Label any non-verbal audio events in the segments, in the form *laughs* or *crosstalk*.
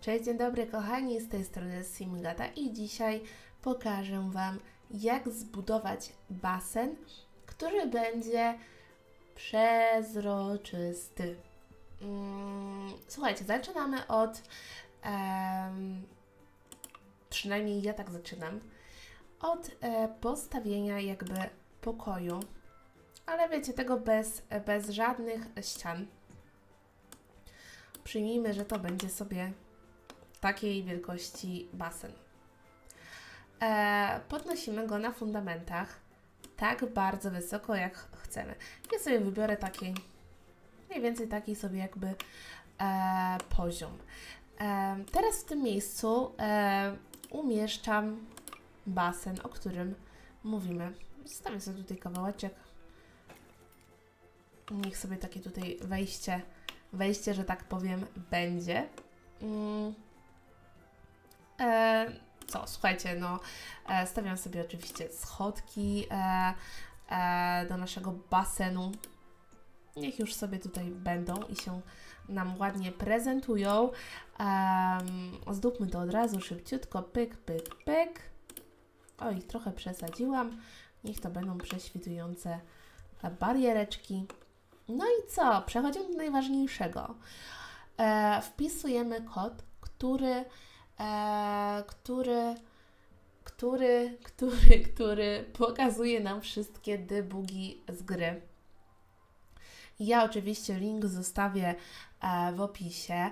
Cześć, dzień dobry kochani, z tej strony Simgata i dzisiaj pokażę Wam jak zbudować basen, który będzie przezroczysty. Mm, Słuchajcie, zaczynamy od, em, przynajmniej ja tak zaczynam, od e, postawienia jakby pokoju, ale wiecie, tego bez, bez żadnych ścian. Przyjmijmy, że to będzie sobie takiej wielkości basen. E, podnosimy go na fundamentach tak bardzo wysoko, jak chcemy. Ja sobie wybiorę taki, mniej więcej taki sobie jakby e, poziom. E, teraz w tym miejscu e, umieszczam basen, o którym mówimy. Zostawię sobie tutaj kawałeczek. Niech sobie takie tutaj wejście, wejście, że tak powiem, będzie. Mm. E, co, słuchajcie, no e, stawiam sobie oczywiście schodki e, e, do naszego basenu. Niech już sobie tutaj będą i się nam ładnie prezentują. Um, to od razu szybciutko, pyk, pyk, pyk. Oj, trochę przesadziłam. Niech to będą prześwitujące bariereczki. No i co? Przechodzimy do najważniejszego. E, wpisujemy kod, który e, który, który, który, który pokazuje nam wszystkie debugi z gry. Ja oczywiście link zostawię e, w opisie.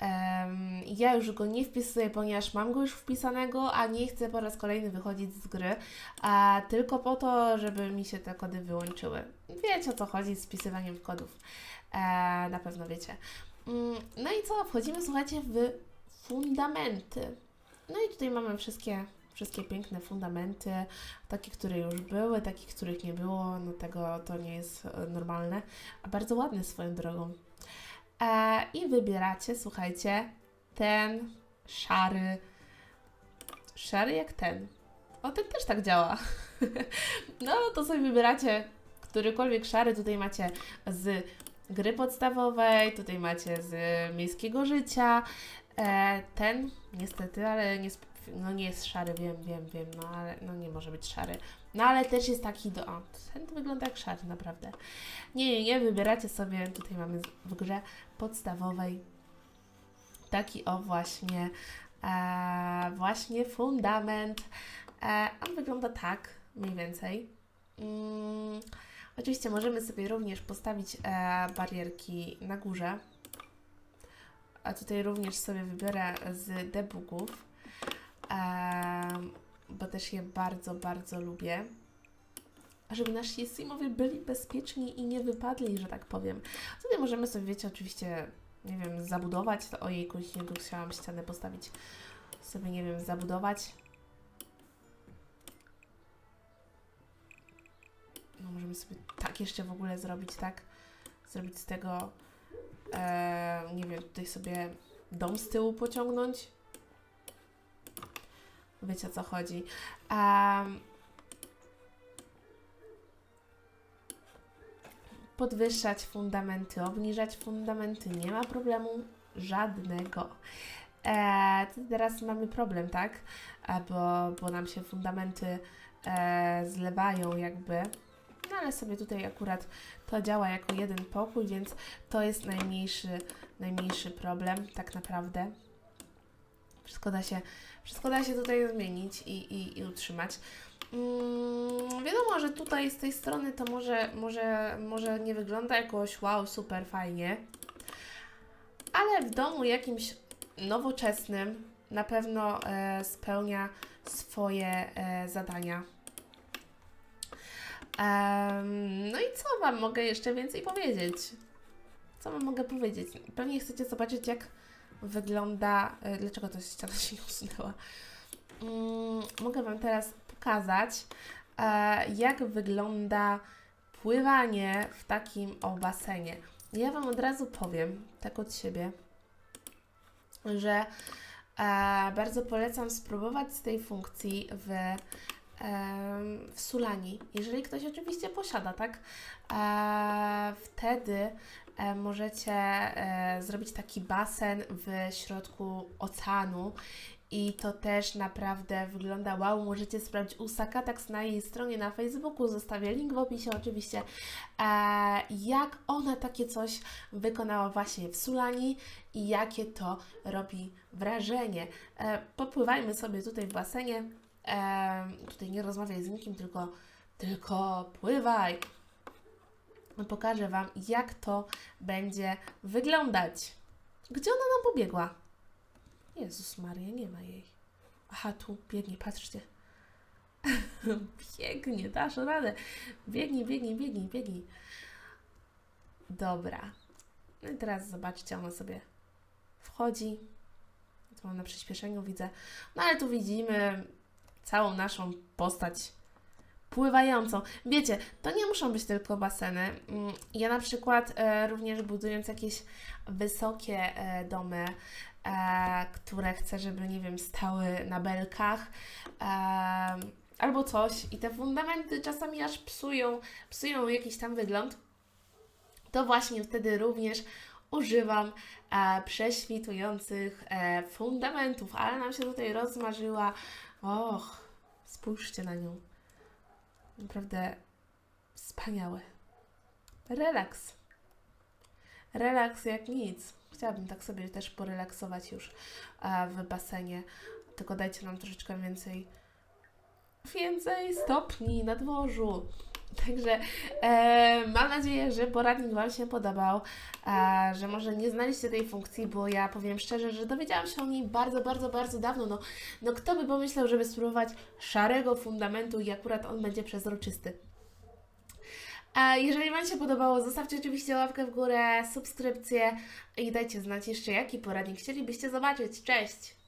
Em, ja już go nie wpisuję, ponieważ mam go już wpisanego, a nie chcę po raz kolejny wychodzić z gry, a tylko po to, żeby mi się te kody wyłączyły. Wiecie o co chodzi z wpisywaniem kodów. E, na pewno wiecie. Mm, No i co? Wchodzimy, słuchajcie, w fundamenty. No i tutaj mamy wszystkie, wszystkie piękne fundamenty, takie, które już były, takich, których nie było, no tego to nie jest e, normalne, a bardzo ładne swoją drogą. E, I wybieracie, słuchajcie, ten szary, szary jak ten. O, ten też tak działa. *laughs* no to sobie wybieracie którykolwiek szary, tutaj macie z gry podstawowej, tutaj macie z miejskiego życia, E, ten niestety, ale nie, no nie jest szary, wiem, wiem, wiem, no ale no nie może być szary. No ale też jest taki do. O, ten wygląda jak szary, naprawdę. Nie, nie, nie, wybieracie sobie, tutaj mamy w grze podstawowej taki o właśnie, e, właśnie fundament. E, on wygląda tak, mniej więcej. Mm, oczywiście możemy sobie również postawić e, barierki na górze, a tutaj również sobie wybiorę z debugów, bo też je bardzo, bardzo lubię. Żeby nasi simowie byli bezpieczni i nie wypadli, że tak powiem. Tutaj możemy sobie, wiecie, oczywiście, nie wiem, zabudować. To ojejku, nie tu chciałam ścianę postawić. Sobie, nie wiem, zabudować. No, możemy sobie tak jeszcze w ogóle zrobić, tak? Zrobić z tego e, nie wiem, tutaj sobie dom z tyłu pociągnąć. Wiecie o co chodzi. Em, podwyższać fundamenty, obniżać fundamenty, nie ma problemu żadnego. E, teraz mamy problem, tak? E, bo, bo nam się fundamenty e, zlewają jakby. No ale sobie tutaj akurat to działa jako jeden pokój, więc to jest najmniejszy, najmniejszy problem tak naprawdę. Wszystko da się, wszystko da się tutaj zmienić i, i, i utrzymać. Mm, wiadomo, że tutaj z tej strony to może, może, może nie wygląda jakoś wow, super fajnie, ale w domu jakimś nowoczesnym na pewno e, spełnia swoje e, zadania. Em, no i co Wam mogę jeszcze więcej powiedzieć? Co Wam mogę powiedzieć? Pewnie chcecie zobaczyć, jak wygląda. e, Dlaczego to ściana się *laughs* nie usunęła? Mm, mogę Wam teraz pokazać, e, jak wygląda pływanie w takim o basenie. Ja Wam od razu powiem, tak od siebie, że e, bardzo polecam spróbować z tej funkcji w w Sulani, jeżeli ktoś oczywiście posiada, tak? Wtedy możecie e, zrobić taki basen w środku oceanu i to też naprawdę wygląda wow. Możecie sprawdzić u Sakatax na jej stronie na Facebooku, zostawię link w opisie oczywiście, e, jak ona takie coś wykonała właśnie w Sulani i jakie to robi wrażenie. E, popływajmy sobie tutaj w basenie. E, tutaj nie rozmawiaj z nikim, tylko, tylko pływaj. Pokażę Wam, jak to będzie wyglądać. Gdzie ona nam pobiegła? Jezus Maria, nie ma jej. Aha, tu biegnie, patrzcie. *laughs* biegnie, dasz radę. Biegnij, biegnij, biegnij, biegnij. Dobra. No i teraz zobaczcie, ona sobie wchodzi. Tu mam na przyspieszeniu, widzę. No ale tu widzimy całą naszą postać pływającą. Wiecie, to nie muszą być tylko baseny. Mm, Ja na przykład e, również budując jakieś wysokie e, domy, e, które chcę, żeby, nie wiem, stały na belkach albo coś i te fundamenty czasami aż psują, psują jakiś tam wygląd, to właśnie wtedy również używam e, prześwitujących e, fundamentów, ale nam się tutaj rozmarzyła. Och, spójrzcie na nią. Naprawdę wspaniałe. Relaks. Relaks jak nic. Chciałabym tak sobie też porelaksować już w basenie. Tylko dajcie nam troszeczkę więcej więcej stopni na dworzu. *laughs* Także e, mam nadzieję, że poradnik Wam się podobał, e, że może nie znaliście tej funkcji, bo ja powiem szczerze, że dowiedziałam się o niej bardzo, bardzo, bardzo dawno. No, no kto by pomyślał, żeby spróbować szarego fundamentu i akurat on będzie przezroczysty. E, jeżeli Wam się podobało, zostawcie oczywiście łapkę w górę, subskrypcję i dajcie znać jeszcze, jaki poradnik chcielibyście zobaczyć. Cześć!